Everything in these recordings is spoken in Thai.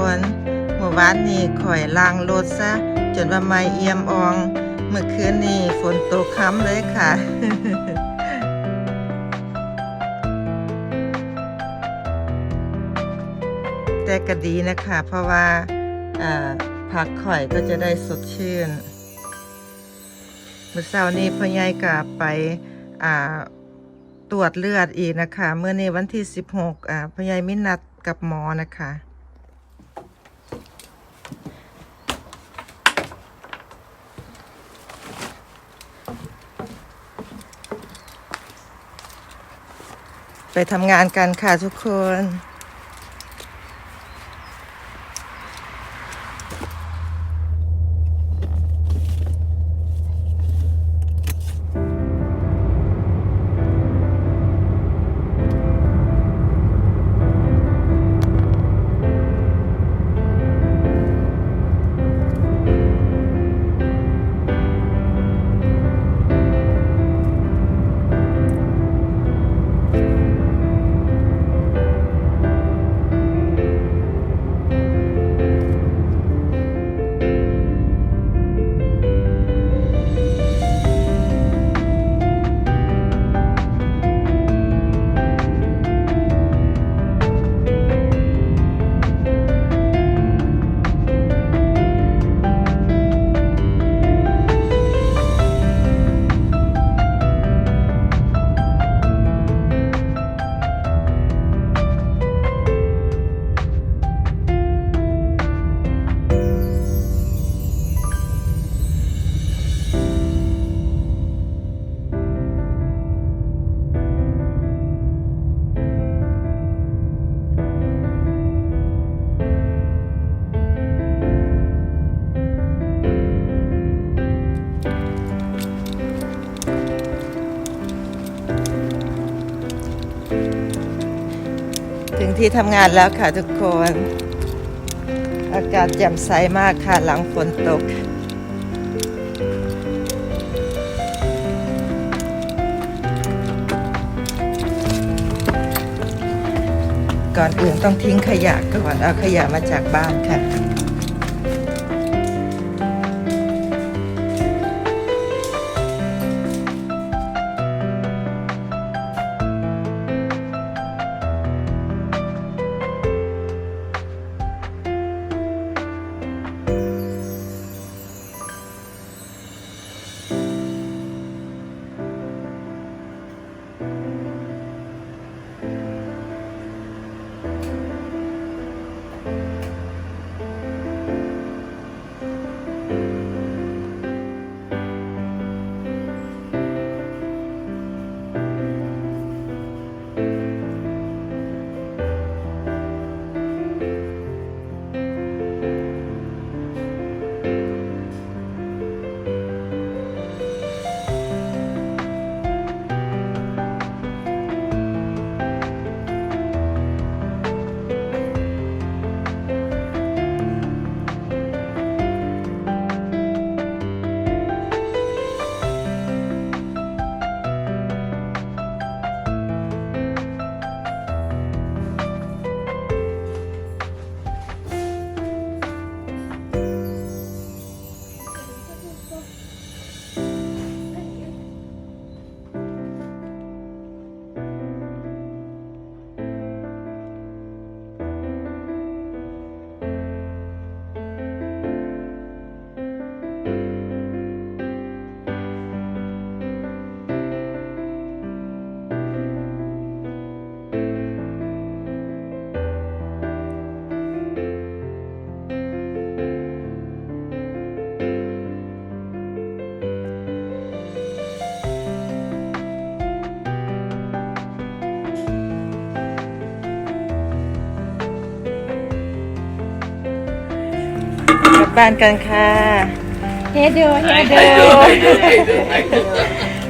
คนเมื่อวานนี้ข่อยล้างรถซะ จนว่าไม่เอี่ยมออง เมื่อคืนนี้ฝนตกค้ำเลยค่ะแต่ก็ดีนะคะ เพราะว่าผักข่อยก็จะได้สดชื่นเมื่อเช้านี้พ่อใหญ่ก็ไปตรวจเลือดอีกนะคะ เมื่อนี้วันที่ 16อ่าพ่อใหญ่มินัดกับหมอนะคะ ไปทำงานกันค่ะทุกคน ที่ทำงานแล้วค่ะทุกคน อากาศแจ่มใสมากค่ะหลังฝนตก ก่อนอื่นต้องทิ้งขยะก่อนเอาขยะมาจากบ้านค่ะ บบ้านกันค่ะเฮดโดเฮดโด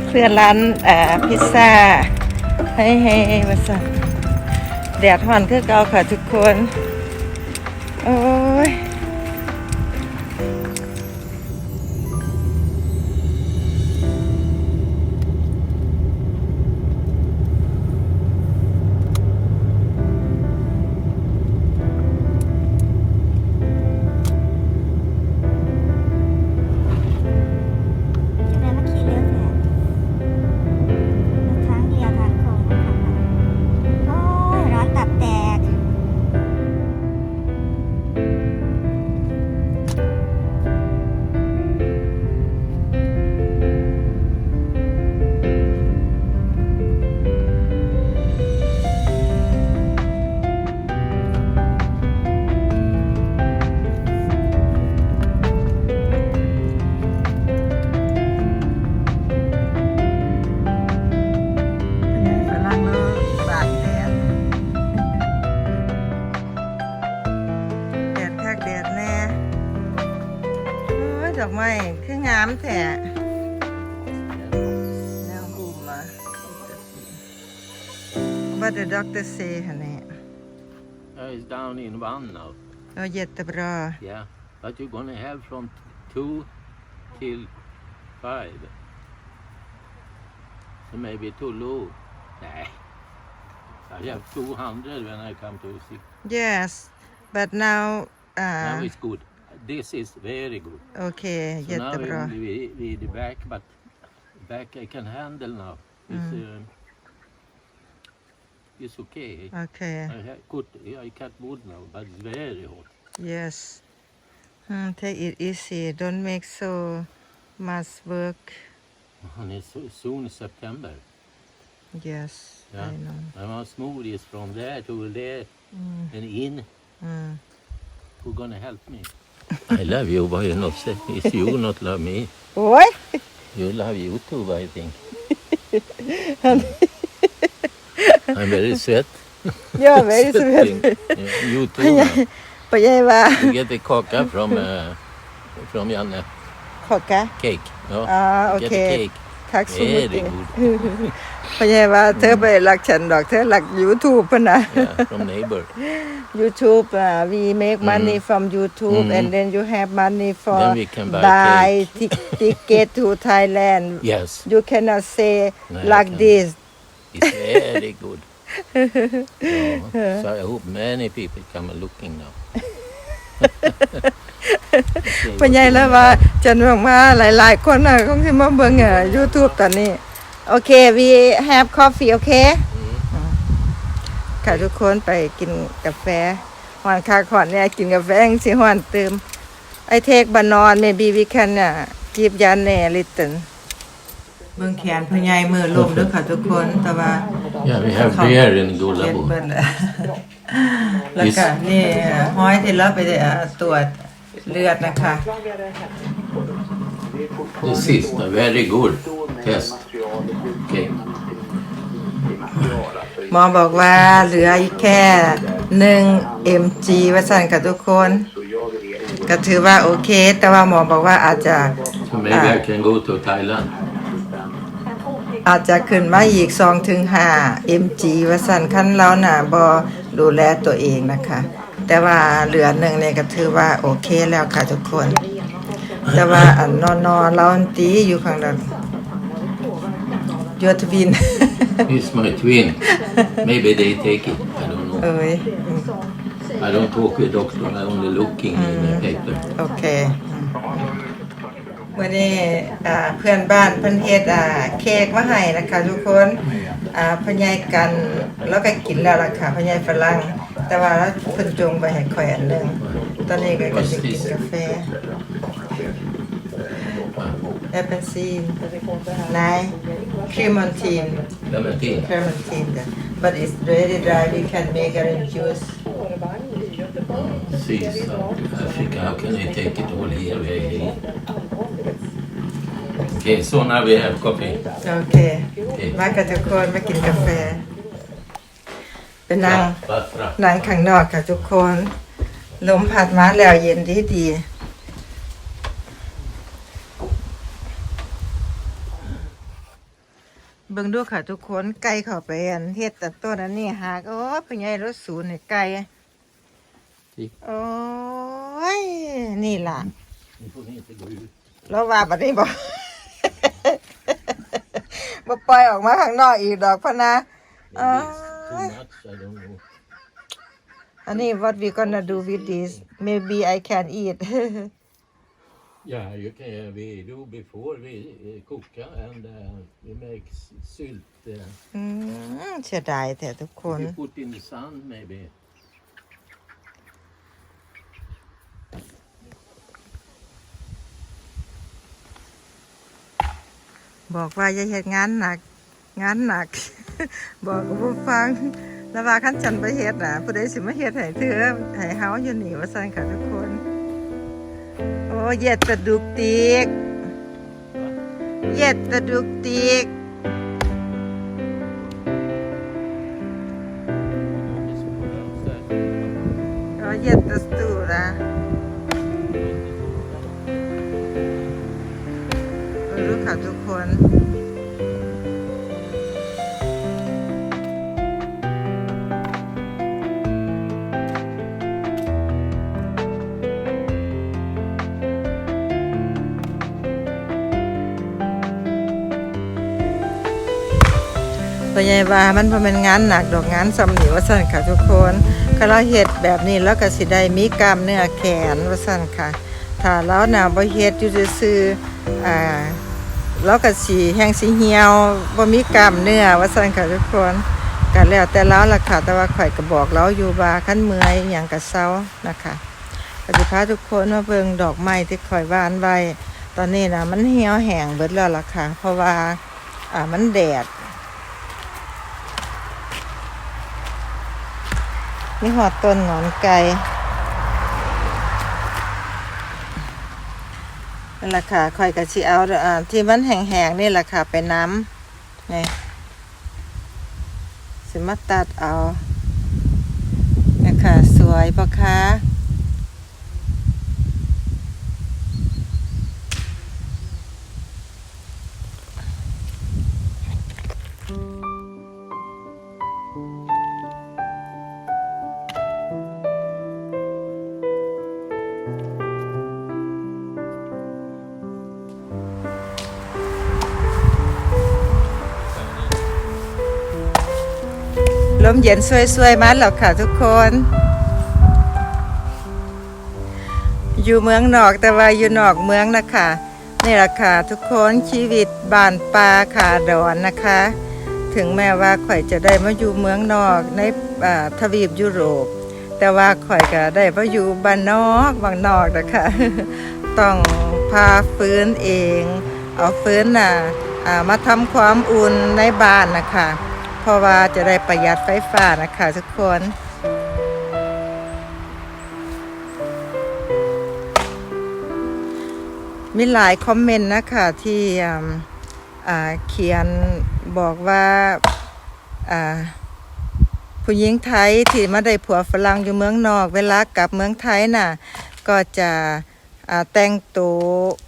เพื่อนร้านเอ่อพิซซ่า ให้ให้มาสั่งแดดห่อนคือเก่าค่ะทุกคน โอ้ แท้แนวบูมมา What the doctor say ฮะเนี่ย Uh, it's down in one now. โอ้jättebra Yeah, but you're gonna have from two till five. So maybe too low. Nah. I have 200 when I come to see. yes but now Now uh, it's good. This is very good. okay So now jättebra we, we, we the back, but back I can handle now. It's, uh, it's okay. okay I could, I cut wood now, but it's very hot. yes hmm, take it easy don't make so much work And it's so- soon September. yes Yeah. I know I want smoothies from there to there mm, and in. mm. Who gonna help me? I love you, but you not say it's you not love me. โอ้ย You love YouTube, I think. I'm very sweat. เยอะ very sweet sweating. Yeah, you too. now. ปะยัยว่า You get the kaka from uh, from Janne. ขอกะ Cake. No? อ่าโอ Get เค the cake. ทักสุด Very good. ปะยัยว่าเธอไปรักฉันดอกเธอรัก YouTube พะนะ Yeah, from neighbor. YouTube uh, we make money from YouTube and then you have money for Then we can buy buy tic- ticket to Thailand Yes, you cannot say No, I like can. this it's very good. so, so I hope many people come and looking now. ปะยัยแล้วว่าจันว่ามาหลายๆคนน่ะคงสิมาเบิ่งอะ YouTube ตอนนี้ โอเค we have coffee โอเคค่ะทุกคนไปกินกาแฟหวานคาขอนเนี่ยกินกาแฟจั่งสิหวานเติม I take banon maybe we can uh, give ยาแหน่ little เบิ่งแขนพญายมือลมด้วยค่ะทุกคนแต่ว่า Yeah, we have beer in เย็น Gullabo. เบิ่นแล้วแล้วก็นี่ห้อยที่เราไปเอ่อตรวจเลือดนะคะ This is a very good test. Okay. หมอบอกว่าเหลืออีกแค่1 mg ว่าสั่นค่ะทุกคน ก็ถือว่าโอเค แต่ว่าหมอบอกว่าอาจจะ So maybe I can go to Thailand. อาจจะขึ้นมาอีก2ถึง5 mg ว่าสั่นขั้นแล้วน่ะบ่ดูแลตัวเองนะคะ แต่ว่าเหลือหนึ่งเนี่ยก็ถือว่าโอเคแล้วค่ะทุกคน แต่ว่าอันนอนนอนๆเราอันตีอยู่ข้างนั้นยอทวิน It's my twin. Maybe they take it. I don't know. เอ้ยอืม I don't talk with doctor. I only looking in the paper. โอเควันนี้อ่าเพื่อนบ้านเพิ่นเฮ็ดอ่าเค้กมาให้นะคะทุกคนอ่าพญายกันแล้วก็กินแล้วล่ะค่ะพญายฝรั่งแต่ว่าแล้วเพิ่นจงไปให้ข่อยอันหนึงตอนนี้ก็ก็จะกินกาแฟ แอปเปิลซีนนายครีมอนทีน Clementine. ครีมอนทีน but it's really dry we can make it in juice See, South Africa. How can they take it all here? We're here. Okay, so now we have coffee. โอเคมากับทุกคนมากินกาแฟไปนั่ง Batra. นั่งข้างนอกค่ะทุกคน ลมพัดมาแล้วเย็นดีดี เบิ่งดูค่ะทุกคนไก่เข้าไปอันเฮ็ดแต่ต้นอันนี้หากโอ้เป็นไงรถศูนย์เนี่ยไก่ที่โอ้ยนี่ล่ะ Nu får ni inte gå ut. แล้วว่าบัดนี้บ่บ่ปล่อยออกมาข้างนอกอีกดอกพะนะ Maybe it's too much. I don't know. อันนี้ what we gonna do with this maybe I can eat Yeah, you can. We do before we uh, cook uh, and uh, we make s- sylt. Uh, อืมเสียดายแต่ทุกคน you put in the sun maybe. บอกว่าอย่าเฮ็ดงานหนัก งานหนัก บอกกับผู้ฟังแล้วว่าขั้นจันไปเฮ็ดน่ะผู้ใดสิมาเฮ็ดให้เธอให้เฮาอยู่นี่ว่าซั่นค่ะทุกคน โอ้ ว่ามันบ่แม่นงานหนักดอกงานสำนีว่าซั่นค่ะทุกคนถ้าเราเฮ็ดแบบนี้แล้วก็สิได้มีกล้ามเนื้อแขนว่าซั่นค่ะ ถ้าเราน่ะบ่เฮ็ดอยู่ซื่ออ่าเราก็สิแห้งสิเหี่ยวบ่มีกล้ามเนื้อว่าซั่นค่ะทุกคนก็แล้วแต่เราล่ะค่ะแต่ว่าข่อยก็บอกเราอยู่ว่าคันเมื่อยหยังก็เซานะคะก็สิพาทุกคนมาเบิ่งดอกไม้ที่ข่อยหวานไว้ตอนนี้นะมันเหี่ยวแห้งเบิดแล้วล่ะค่ะ เพราะว่าอ่ามันแดด นี่หอดต้นหงอนไก่นั่นแหละค่ะคอยกะชีเอาอ่าที่มันแห้งๆนี่แหละค่ะไปน้ำนี่สิมาตัดเอานะคะสวยปะคะ มเย็นสวยๆมาแล้วค่ะทุกคน อยู่เมืองนอกแต่ว่าอยู่นอกเมืองนะคะนี่แหละค่ะทุกคนชีวิตบ้านปลาขาดอนนะคะ ถึงแม้ว่าข่อยจะได้มาอยู่เมืองนอกในทวีปยุโรป แต่ว่าข่อยก็ได้มาอยู่บ้านนอกบางนอกนะคะต้องพาฟื้นเอง เอาฟื้นน่ะมาทำความอุ่นในบ้านนะคะ ราะว่าจะได้ประหยัดไฟฟ้านะคะทุกคน มีหลายคอมเมนต์นะคะที่เขียนบอกว่าผู้หญิงไทยที่มาได้ผัวฝรั่งอยู่เมืองนอก เวลากลับเมืองไทยน่ะ ก็จะ แต่งตัว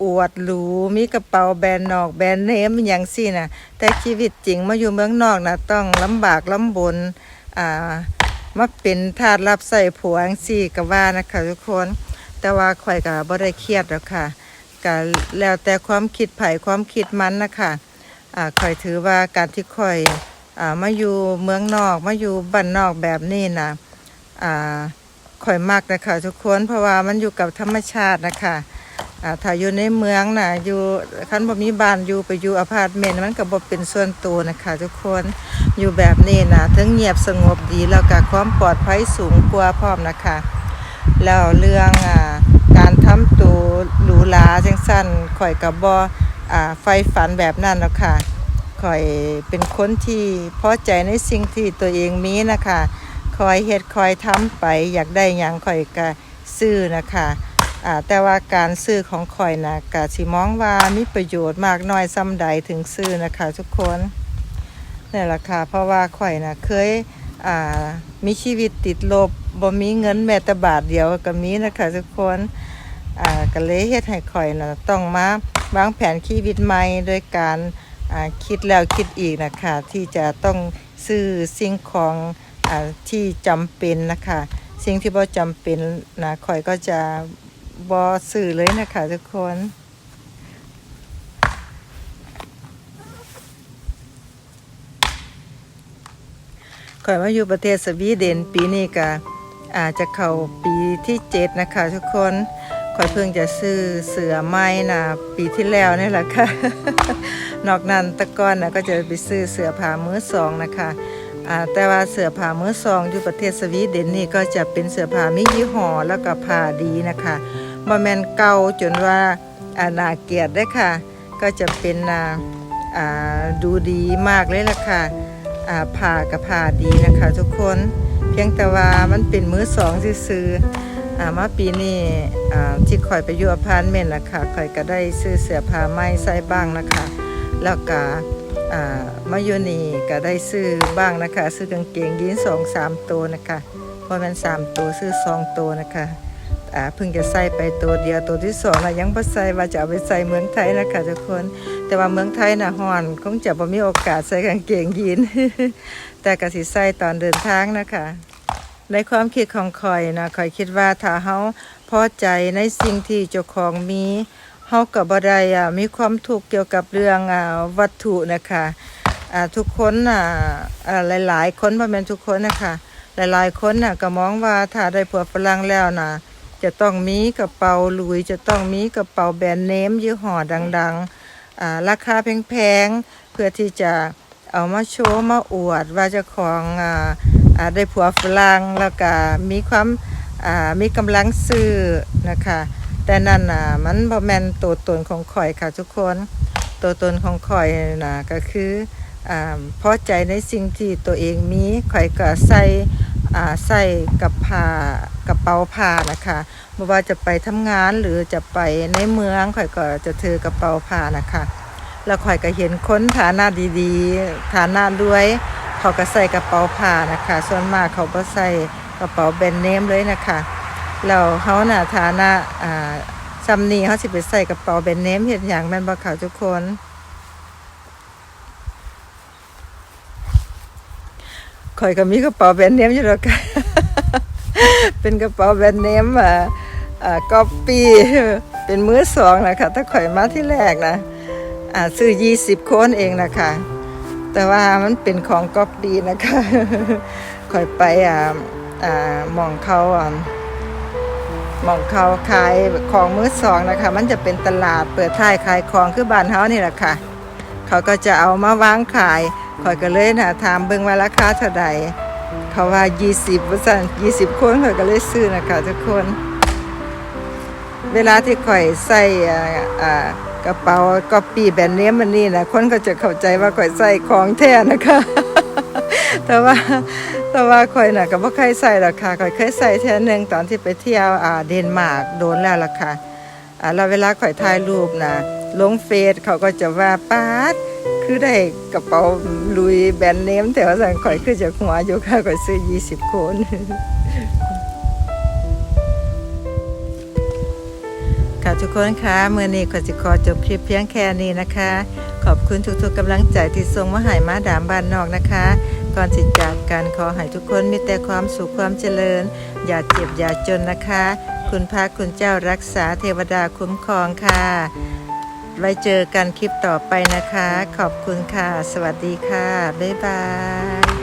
อวดหรูมีกระเป๋าแบรนด์นอกแบรนด์เนมอย่างสี่น่ะแต่ชีวิตจริงมาอยู่เมืองนอกนะต้องลำบากลำบนอ่ามาเป็นทาสรับใส่ผัวจังสี่ก็ว่านะคะทุกคน แต่ว่าข่อยก็บ่ได้เครียดหรอกค่ะก็แล้วแต่ความคิดไผ่ความคิดมันนะคะอ่าข่อยถือว่าการที่ข่อยอ่ามาอยู่เมืองนอกมาอยู่บ้านนอกแบบนี้นะอ่า ข่อยมักนะคะทุกคนเพราะว่ามันอยู่กับธรรมชาตินะคะอ่าถ้าอยู่ในเมืองน่ะอยู่คันบ่มีบ้านอยู่ไปอยู่อพาร์ตเมนต์มันก็บ่เป็นส่วนตัวนะคะ ทุกคนอยู่แบบนี้นะถึงเงียบสงบดีแล้วก็ความปลอดภัยสูงกว่าพร้อมนะคะ แล้วเรื่องอ่าการทำตัวหรูหราจังสั้นข่อยกับบอ่าไฟฝันแบบนั้นแล้วค่ะข่อยเป็นคนที่พอใจในสิ่งที่ตัวเองมีนะคะ อยเฮ็ดคอยทำไป อยากได้หยังข่อยก็ซื้อนะคะอ่าแต่ว่าการซื้อของข่อยนะกะสิมองว่ามีประโยชน์มากน้อยซ้ำใดถึงซื้อนะคะทุกคนนี่แหละค่ะเพราะว่าข่อยนะเคยอ่ามีชีวิตติดลบบ่มีเงินแม้แต่บาทเดียวก็มีนะคะทุกคนอ่าก็เลยเฮ็ดให้ข่อยนะต้องมาวางแผนชีวิตใหม่โดยการอ่าคิดแล้วคิดอีกนะคะที่จะต้องซื้อสิ่งของ ที่จำเป็นนะคะ สิ่งที่บ่จำเป็นนะข่อยก็จะบ่ซื้อเลยนะคะทุกคนข่อยมาอยู่ประเทศสวีเดนปีนี้ก็อาจจะเข้าปีที่เจ็ดนะคะทุกคนข่อยเพิ่งจะซื้อเสือไม้นะปีที่แล้วนี่แหละค่ะ นอกนั้นตะก้อนนะก็จะไปซื้อเสือผ้ามือสองนะคะ แต่ว่าเสื้อผ้ามือสองอยู่ประเทศสวีเดนนี่ก็จะเป็นเสื้อผ้ามียี่ห้อแล้วก็ผ้าดีนะคะบ่แมนเก่าจนว่าอานาเกียดได้ค่ะ ก็จะเป็นอ่าดูดีมากเลยล่ะค่ะผ่ากับผ่าดีนะคะทุกคนเพียงแต่ว่ามันเป็นมือสองซื้ออมาปีนี้ที่ข่อยไปอยู่อพาร์ตเมนต์นะคะข่อยก็ได้ซื้อเสื้อผ้าใหม่ใส่บ้างนะคะ แล้วก็ มายูนี่ก็ได้ซื้อบ้างนะคะ ซื้อกางเกงยีนสองสามตัวนะคะเพราะมันสามตัวซื้อสองตัวนะคะเพิ่งจะใส่ไปตัวเดียวตัวที่สองนะยังบ่ใส่ว่าจะเอาไปใส่เมืองไทยนะคะทุกคน แต่ว่าเมืองไทยนะฮ้อนคงจะบ่มีโอกาสใส่กางเกงยีนแต่ก็สิใส่ตอนเดินทางนะคะ ในความคิดของคอยนะคอยคิดว่าถ้าเฮาพอใจในสิ่งที่เจ้าของมี เฮาก็บ่ได้อะมีความทุกข์เกี่ยวกับเรื่องอ่าวัตถุนะคะอ่าทุกคนน่ะอ่าหลาย ๆ คนบ่แม่นทุกคนนะคะหลายๆ คนน่ะก็มองว่าถ้าได้ผัวฝรั่งแล้วน่ะจะต้องมีกระเป๋าลุยจะต้องมีกระเป๋าแบรนด์เนมยี่ห้อดังๆอ่าราคาแพงๆเพื่อที่จะเอามาโชว์มาอวดว่าเจ้าของอ่าอ่าได้ผัวฝรั่งแล้วก็มีความอ่ามีกำลังซื้อนะคะ แต่นั่นน่ะ มันบ่แม่นตัวตนของข่อยค่ะทุกคน ตัวตนของข่อยน่ะก็คืออ่าพอใจในสิ่งที่ตัวเองมีข่อยก็ใส่อ่าใส่กับผ้ากระเป๋าผ้านะคะไม่ว่าจะไปทำงานหรือจะไปในเมืองข่อยก็จะถือกระเป๋าผ้านะคะแล้วข่อยก็เห็นคนฐานะดีๆ ฐานะรวย เขาก็ใส่กระเป๋าผ้านะคะ ส่วนมากเขาก็ใส่กระเป๋าแบรนด์เนมเลยนะคะ แล้วเขาน่ะฐานะอ่าซัมนี่เขาสิไปใส่กระเป๋าแบรนด์เนมเห็นอย่างแม่นบ่เขาทุกคนข่อยก็มีกระเป๋าแบรนด์เนมอยู่แล้วกันเป็นกระเป๋าแบรนด์เนมอ่าอ่าก๊อปปี้เป็นมือสองนะคะถ้าข่อยมาที่แรกนะอ่าซื้อยี่สิบโคนเองนะคะแต่ว่ามันเป็นของก๊อปปี้นะคะข่อยไปอ่าอ่ามองเขาอ่า มองเขาขายของมือสองนะคะ มันจะเป็นตลาดเปิดท้ายขายของคือบ้านเฮานี่แหละค่ะ เขาก็จะเอามาวางขายข่อยก็เลยนะถามเบิ่งว่าราคาเท่าใดเขาว่า 20ว่าซั่น20 คนข่อยก็เลยซื้อนะคะทุกคน เวลาที่ข่อยใส่กระเป๋าก๊อปปี้แบรนด์เนมมันนี่นะคนก็จะเข้าใจว่าข่อยใส่ของแท้นะคะ แต่ว่า แต่ว่าข่อยน่ะก็บ่เคยใส่หรอกค่ะข่อยเคยใส่เทื่อหนึงตอนที่ไปเที่ยวอ่าเดนมาร์กโดนแล้วล่ะค่ะอ่าแล้วเวลาข่อยถ่ายรูปนะลงเฟซเขาก็จะว่าป๊าดคือได้กระเป๋าลุยแบรนด์เนมแต่ว่าสั่งข่อยคือจะหัวอยู่ค่ะข่อยซื้อ 20 คนค่ะทุกคนคะเมื่อนี้ขอจิขอจบคลิปเพียงแค่นี้นะคะ ขอบคุณทุกๆกำลังใจที่ส่งมาให้มาดามบ้านนอกนะคะ ก่อนสิจากกันขอให้ทุกคนมีแต่ความสุขความเจริญ อย่าเจ็บอย่าจนนะคะ คุณพระคุณเจ้ารักษาเทวดาคุ้มครองค่ะ ไว้เจอกันคลิปต่อไปนะคะ ขอบคุณค่ะ สวัสดีค่ะ บ๊ายบาย